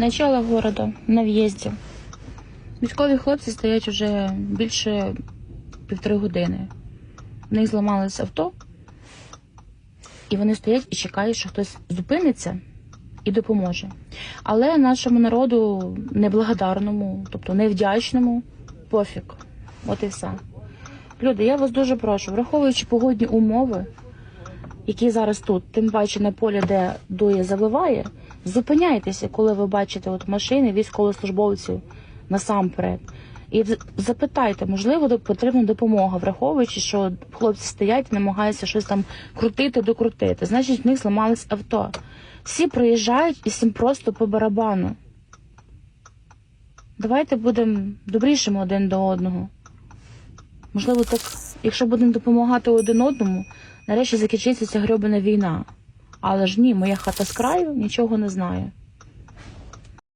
Начало города на в'їзді. Військові хлопці стоять уже більше півтори години. В них зламалось авто, і вони стоять і чекають, що хтось зупиниться і допоможе. Але нашому народу неблагодарному, тобто невдячному, пофіг. От і все. Люди, я вас дуже прошу, враховуючи погодні умови, які зараз тут, тим паче на полі, де дує завиває, зупиняйтеся, коли ви бачите от машини військовослужбовців насамперед. І запитайте, можливо, потрібна допомога, враховуючи, що хлопці стоять і намагаються щось там крутити, докрутити. Значить, в них зламалось авто. Всі приїжджають і всім просто по барабану. Давайте будемо добрішими один до одного. Можливо, так, якщо будемо допомагати один одному, нарешті закінчиться ця грьобана війна. Але ж ні, моя хата з краю нічого не знає.